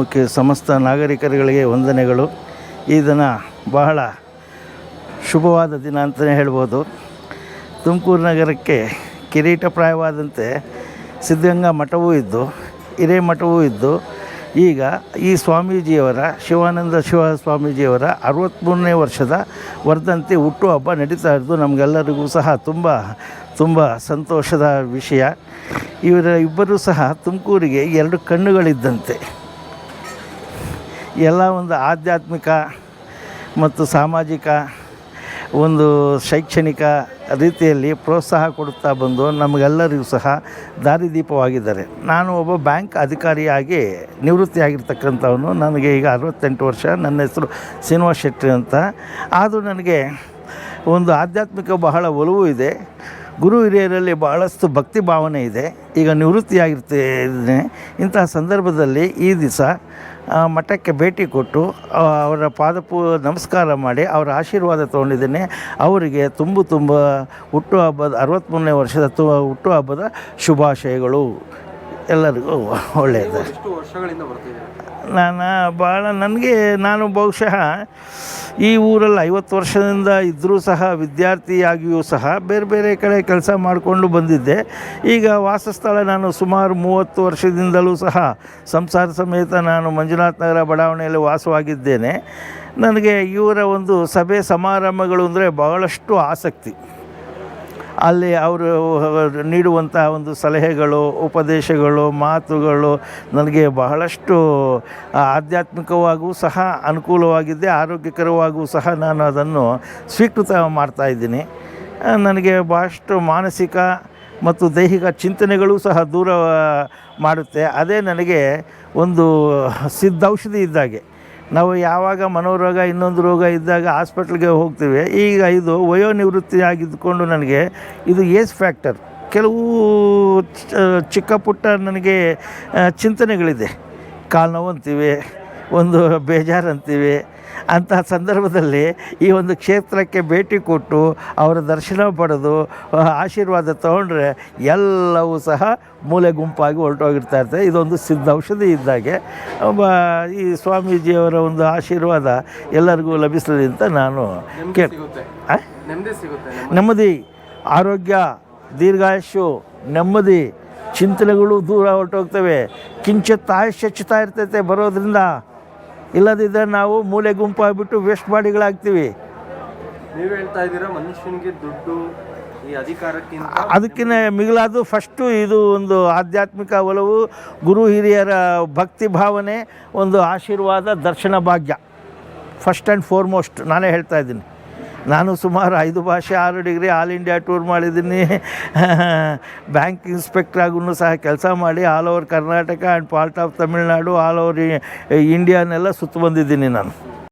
Okay ಸಮಸ್ತ ನಾಗರಿಕರುಗಳಿಗೆ ವಂದನೆಗಳು. ಈ ದಿನ ಬಹಳ ಶುಭವಾದ ದಿನ ಅಂತಲೇ ಹೇಳ್ಬೋದು. ತುಮಕೂರು ನಗರಕ್ಕೆ ಕಿರೀಟಪ್ರಾಯವಾದಂತೆ ಸಿದ್ಧಗಂಗಾ ಮಠವೂ ಇದ್ದು ಹಿರೇಮಠವೂ ಇದ್ದು, ಈಗ ಈ ಸ್ವಾಮೀಜಿಯವರ, ಶಿವಾನಂದ ಶಿವ ಸ್ವಾಮೀಜಿಯವರ ಅರವತ್ತ್ಮೂರನೇ ವರ್ಷದ ವರ್ಧಂತಿ ಹುಟ್ಟುಹಬ್ಬ ನಡೀತಾ ಇರೋದು ನಮಗೆಲ್ಲರಿಗೂ ಸಹ ತುಂಬ ತುಂಬ ಸಂತೋಷದ ವಿಷಯ. ಇವರ ಇಬ್ಬರೂ ಸಹ ತುಮಕೂರಿಗೆ ಎರಡು ಕಣ್ಣುಗಳಿದ್ದಂತೆ. ಎಲ್ಲ ಒಂದು ಆಧ್ಯಾತ್ಮಿಕ ಮತ್ತು ಸಾಮಾಜಿಕ ಒಂದು ಶೈಕ್ಷಣಿಕ ರೀತಿಯಲ್ಲಿ ಪ್ರೋತ್ಸಾಹ ಕೊಡುತ್ತಾ ಬಂದು ನಮಗೆಲ್ಲರಿಗೂ ಸಹ ದಾರಿದೀಪವಾಗಿದ್ದಾರೆ ನಾನು ಒಬ್ಬ ಬ್ಯಾಂಕ್ ಅಧಿಕಾರಿಯಾಗಿ ನಿವೃತ್ತಿಯಾಗಿರ್ತಕ್ಕಂಥವನು. ನನಗೆ ಈಗ ಅರವತ್ತೆಂಟು ವರ್ಷ. ನನ್ನ ಹೆಸರು ಶ್ರೀನಿವಾಸ್ ಶೆಟ್ಟಿ ಅಂತ. ಆದರೂ ನನಗೆ ಒಂದು ಆಧ್ಯಾತ್ಮಿಕ ಬಹಳ ಒಲವು ಇದೆ. ಗುರು ಹಿರಿಯರಲ್ಲಿ ಬಹಳಷ್ಟು ಭಕ್ತಿ ಭಾವನೆ ಇದೆ. ಈಗ ನಿವೃತ್ತಿಯಾಗಿರ್ತಿದ್ದೇನೆ ಇಂತಹ ಸಂದರ್ಭದಲ್ಲಿ ಈ ದಿವಸ ಮಠಕ್ಕೆ ಭೇಟಿ ಕೊಟ್ಟು ಅವರ ಪಾದಪೂ, ನಮಸ್ಕಾರ ಮಾಡಿ ಅವರ ಆಶೀರ್ವಾದ ತೊಗೊಂಡಿದ್ದೇನೆ. ಅವರಿಗೆ ತುಂಬ ತುಂಬ ಹುಟ್ಟುಹಬ್ಬದ ಅರವತ್ತ್ಮೂರನೇ ವರ್ಷದ ತು ಹುಟ್ಟುಹಬ್ಬದ ಶುಭಾಶಯಗಳು. ಎಲ್ಲರಿಗೂ ಒಳ್ಳೆಯದು ವರ್ಷಗಳಿಂದ ನಾನು ಭಾಳ ನನಗೆ ನಾನು ಬಹುಶಃ ಈ ಊರಲ್ಲಿ ಐವತ್ತು ವರ್ಷದಿಂದ ಇದ್ದರೂ ಸಹ ವಿದ್ಯಾರ್ಥಿಯಾಗಿಯೂ ಸಹ ಬೇರೆ ಬೇರೆ ಕಡೆ ಕೆಲಸ ಮಾಡಿಕೊಂಡು ಬಂದಿದ್ದೆ. ಈಗ ವಾಸಸ್ಥಳ ನಾನು ಸುಮಾರು ಮೂವತ್ತು ವರ್ಷದಿಂದಲೂ ಸಹ ಸಂಸಾರ ಸಮೇತ ನಾನು ಮಂಜುನಾಥ್ ನಗರ ಬಡಾವಣೆಯಲ್ಲಿ ವಾಸವಾಗಿದ್ದೇನೆ. ನನಗೆ ಇವರ ಒಂದು ಸಭೆ ಸಮಾರಂಭಗಳು ಅಂದರೆ ಬಹಳಷ್ಟು ಆಸಕ್ತಿ. ಅಲ್ಲಿ ಅವರು ನೀಡುವಂಥ ಒಂದು ಸಲಹೆಗಳು, ಉಪದೇಶಗಳು, ಮಾತುಗಳು ನನಗೆ ಬಹಳಷ್ಟು ಆಧ್ಯಾತ್ಮಿಕವಾಗೂ ಸಹ ಅನುಕೂಲವಾಗಿದೆ, ಆರೋಗ್ಯಕರವಾಗೂ ಸಹ ನಾನು ಅದನ್ನು ಸ್ವೀಕೃತ ಮಾಡ್ತಾ ಇದ್ದೀನಿ. ನನಗೆ ಬಹಳಷ್ಟು ಮಾನಸಿಕ ಮತ್ತು ದೈಹಿಕ ಚಿಂತನೆಗಳು ಸಹ ದೂರ ಮಾಡುತ್ತೆ. ಅದೇ ನನಗೆ ಒಂದು ಸಿದ್ಧೌಷಧಿ ಇದ್ದಾಗೆ. ನಾವು ಯಾವಾಗ ಮನೋರೋಗ, ಇನ್ನೊಂದು ರೋಗ ಇದ್ದಾಗ ಹಾಸ್ಪಿಟ್ಲ್ಗೆ ಹೋಗ್ತೀವಿ. ಈಗ ಇದು ವಯೋನಿವೃತ್ತಿ ಆಗಿದ್ದುಕೊಂಡು ನನಗೆ ಇದು ಏಜ್ ಫ್ಯಾಕ್ಟರ್. ಕೆಲವು ಚಿಕ್ಕ ಪುಟ್ಟ ನನಗೆ ಚಿಂತನೆಗಳಿದೆ. ಕಾಲು ನೋವು ಅಂತೀವಿ, ಒಂದು ಬೇಜಾರು ಅಂತೀವಿ ಅಂತಹ ಸಂದರ್ಭದಲ್ಲಿ ಈ ಒಂದು ಕ್ಷೇತ್ರಕ್ಕೆ ಭೇಟಿ ಕೊಟ್ಟು ಅವರ ದರ್ಶನ ಪಡೆದು ಆಶೀರ್ವಾದ ತಗೊಂಡ್ರೆ ಎಲ್ಲವೂ ಸಹ ಮೂಲೆ ಗುಂಪಾಗಿ ಹೊರಟೋಗಿರ್ತಾ ಇರ್ತದೆ ಇದೊಂದು ಸಿದ್ಧ ಔಷಧಿ ಇದ್ದಾಗೆ. ಒಬ್ಬ ಈ ಸ್ವಾಮೀಜಿಯವರ ಒಂದು ಆಶೀರ್ವಾದ ಎಲ್ಲರಿಗೂ ಲಭಿಸಲಿ ಅಂತ ನಾನು ಕೇಳಿ. ನೆಮ್ಮದಿ ಆರೋಗ್ಯ ದೀರ್ಘಾಯುಷ್ಯು ನೆಮ್ಮದಿ ಚಿಂತನೆಗಳು ದೂರ ಹೊರಟೋಗ್ತವೆ. ಕಿಂಚಿತ್ ಆಯುಷ್ಯ ಚಿತಾ ಇರ್ತೈತೆ ಬರೋದ್ರಿಂದ. ಇಲ್ಲದಿದ್ದರೆ ನಾವು ಮೂಲೆ ಆಗಿಬಿಟ್ಟು ವೇಸ್ಟ್ ಬಾಡಿಗಳಾಗ್ತೀವಿ ನೀವು ಹೇಳ್ತಾ ಇದ್ದೀರಾ ಮನುಷ್ಯನಿಗೆ ದುಡ್ಡು ಈ ಅಧಿಕಾರಕ್ಕಿಂತ ಅದಕ್ಕಿಂತ ಮಿಗಿಲಾದು ಫಸ್ಟು ಇದು ಒಂದು ಆಧ್ಯಾತ್ಮಿಕ ಒಲವು ಗುರು ಹಿರಿಯರ ಭಕ್ತಿ ಭಾವನೆ ಒಂದು ಆಶೀರ್ವಾದ ದರ್ಶನ ಭಾಗ್ಯ. ಫಸ್ಟ್ ಆ್ಯಂಡ್ ಫೋರ್ಮೋಸ್ಟ್ ನಾನೇ ಹೇಳ್ತಾ ಇದ್ದೀನಿ. ನಾನು ಸುಮಾರು ಐದು ಭಾಷೆ ಆರು ಡಿಗ್ರಿ ಆಲ್ ಇಂಡಿಯಾ ಟೂರ್ ಮಾಡಿದ್ದೀನಿ. ಬ್ಯಾಂಕ್ ಇನ್ಸ್ಪೆಕ್ಟ್ರಾಗೂ ಸಹ ಕೆಲಸ ಮಾಡಿ all over Karnataka and part of Tamil Nadu, all over ಇಂಡಿಯಾನೆಲ್ಲ ಸುತ್ತ ಬಂದಿದ್ದೀನಿ ನಾನು.